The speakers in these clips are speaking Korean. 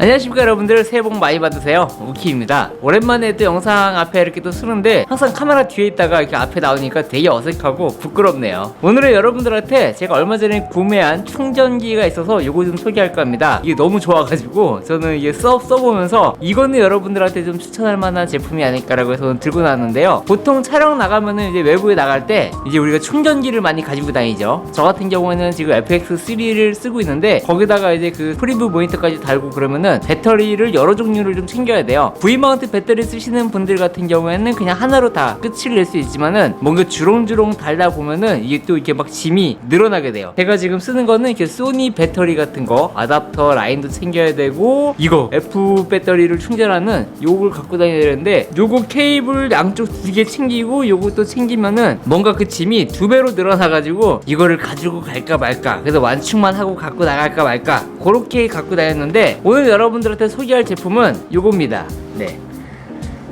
안녕하십니까 여러분들. 새해 복 많이 받으세요. 우키입니다. 오랜만에 또 영상 앞에 이렇게 또 쓰는데 항상 카메라 뒤에 있다가 이렇게 앞에 나오니까 되게 어색하고 부끄럽네요. 오늘은 여러분들한테 제가 얼마 전에 구매한 충전기가 있어서 요거 좀 소개할까 합니다. 이게 너무 좋아가지고 저는 이게 써, 써보면서 이거는 여러분들한테 좀 추천할 만한 제품이 아닐까라고 해서 들고 나왔는데요. 보통 촬영 나가면은 이제 외부에 나갈 때 이제 우리가 충전기를 많이 가지고 다니죠. 저 같은 경우에는 지금 FX3를 쓰고 있는데 거기다가 이제 그 프리뷰 모니터까지 달고 그러면은 배터리를 여러 종류를 좀 챙겨야 돼요. V 마운트 배터리 쓰시는 분들 같은 경우에는 그냥 하나로 다 끝을 낼 수 있지만은 뭔가 주렁주렁 달다 보면은 이게 또 이렇게 막 짐이 늘어나게 돼요. 제가 지금 쓰는 거는 이렇게 소니 배터리 같은 거 아답터 라인도 챙겨야 되고 이거 F 배터리를 충전하는 요걸 갖고 다녀야 되는데 요거 케이블 양쪽 두 개 챙기고 또 챙기면은 뭔가 그 짐이 두 배로 늘어나 가지고 이거를 가지고 갈까 말까 그래서 완충만 하고 갖고 나갈까 말까 그렇게 갖고 다녔는데 오늘 여러분 들한테 소개할 제품은 요겁니다. 네.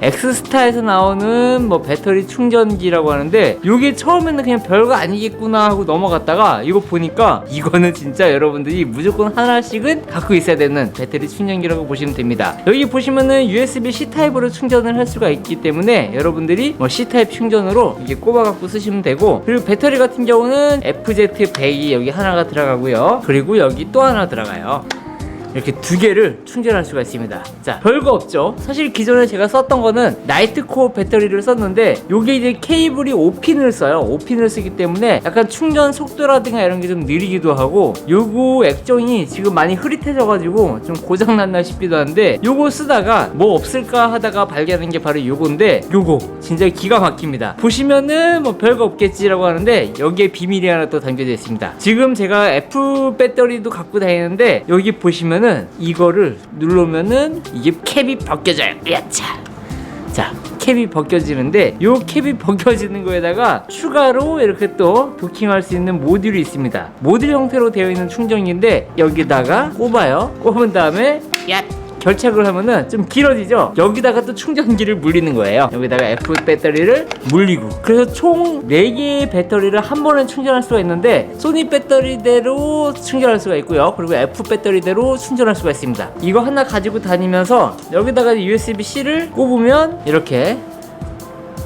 엑스스타에서 나오는 뭐 배터리 충전기라고 하는데 이게 처음에는 그냥 별거 아니겠구나 하고 넘어갔다가 이거 보니까 이거는 진짜 여러분들이 무조건 하나씩은 갖고 있어야 되는 배터리 충전기라고 보시면 됩니다. 여기 보시면은 USB C 타입으로 충전을 할 수가 있기 때문에 여러분들이 뭐 C 타입 충전으로 이게 꼽아 갖고 쓰시면 되고 그리고 배터리 같은 경우는 FZ 100이 여기 하나가 들어가고요. 그리고 여기 또 하나 들어가요 이렇게 두 개를 충전할 수가 있습니다. 자, 별거 없죠. 사실 기존에 제가 썼던 거는 나이트코어 배터리를 썼는데 요게 이제 케이블이 5핀을 써요. 5핀을 쓰기 때문에 약간 충전 속도라든가 이런 게 좀 느리기도 하고 요거 액정이 지금 많이 흐릿해져 가지고 좀 고장 났나 싶기도 한데 요거 쓰다가 뭐 없을까 하다가 발견한 게 바로 요건데 요거 진짜 기가 막힙니다. 보시면은 뭐 별거 없겠지라고 하는데 여기에 비밀이 하나 또 담겨져 있습니다. 지금 제가 F 배터리도 갖고 다니는데 여기 보시면은 이거를 누르면은 이게 캡이 벗겨져요. 야차. 자, 캡이 벗겨지는데 요 캡이 벗겨지는 거에다가 추가로 이렇게 또 도킹할 수 있는 모듈이 있습니다. 모듈 형태로 되어 있는 충전기인데 여기다가 꼽아요. 꼽은 다음에 야 결착을 하면은 좀 길어지죠? 여기다가 또 충전기를 물리는 거예요. 여기다가 F 배터리를 물리고. 그래서 총 4개의 배터리를 한 번에 충전할 수가 있는데, 소니 배터리대로 충전할 수가 있고요. 그리고 F 배터리대로 충전할 수가 있습니다. 이거 하나 가지고 다니면서 여기다가 USB-C를 꼽으면 이렇게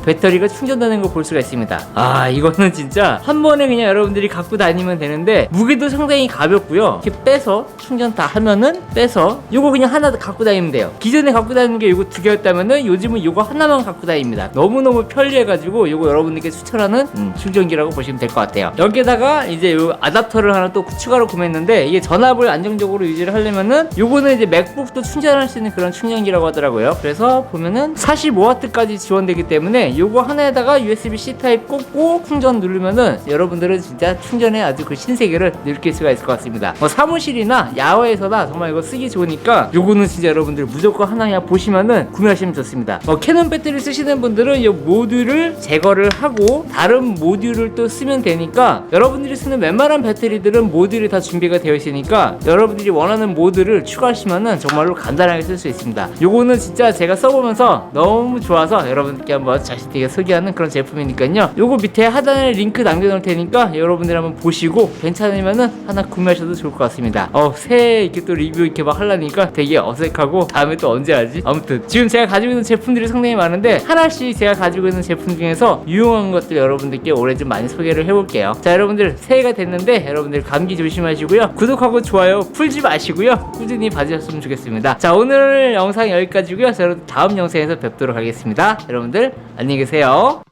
배터리가 충전되는 걸 볼 수가 있습니다. 아, 이거는 진짜 한 번에 그냥 여러분들이 갖고 다니면 되는데 무게도 상당히 가볍고요. 이렇게 빼서 충전 다 하면은 빼서 이거 그냥 하나 갖고 다니면 돼요. 기존에 갖고 다니는 게 이거 두 개였다면은 요즘은 이거 하나만 갖고 다닙니다. 너무너무 편리해가지고 이거 여러분들께 추천하는 음, 충전기라고 보시면 될 것 같아요. 여기에다가 이제 요 아답터를 하나 또 추가로 구매했는데 이게 전압을 안정적으로 유지를 하려면은 요거는 이제 맥북도 충전할 수 있는 그런 충전기라고 하더라고요. 그래서 보면은 45W까지 지원되기 때문에 요거 하나에다가 USB-C 타입 꽂고 충전 누르면은 여러분들은 진짜 충전에 아주 그 신세계를 느낄 수가 있을 것 같습니다. 뭐 사무실이나 야외에서나 정말 이거 쓰기 좋으니까 요거는 진짜 여러분들 무조건 하나 그냥 보시면은 구매하시면 좋습니다. 뭐 캐논 배터리 쓰시는 분들은 이 모듈을 제거를 하고 다른 모듈을 또 쓰면 되니까 여러분들이 쓰는 웬만한 배터리들은 모듈이 다 준비가 되어 있으니까 여러분들이 원하는 모듈을 추가하시면은 정말로 간단하게 쓸 수 있습니다. 요거는 진짜 제가 써보면서 너무 좋아서 여러분들께 한번 자신 있게 소개하는 그런 제품이니까요. 요거 밑에 하단에 링크 남겨놓을 테니까 여러분들 한번 보시고 괜찮으면은 하나 구매하셔도 좋을 것 같습니다. 어, 새해 이렇게 또 리뷰 이렇게 막 하려니까 되게 어색하고 다음에 또 언제 하지? 아무튼 지금 제가 가지고 있는 제품들이 상당히 많은데 하나씩 제가 가지고 있는 제품 중에서 유용한 것들 여러분들께 올해 좀 많이 소개를 해볼게요. 자, 여러분들 새해가 됐는데 여러분들 감기 조심하시고요. 구독하고 좋아요 풀지 마시고요. 꾸준히 봐주셨으면 좋겠습니다. 자, 오늘 영상 여기까지고요. 저는 다음 영상에서 뵙도록 하겠습니다. 여러분들 안녕히 계세요.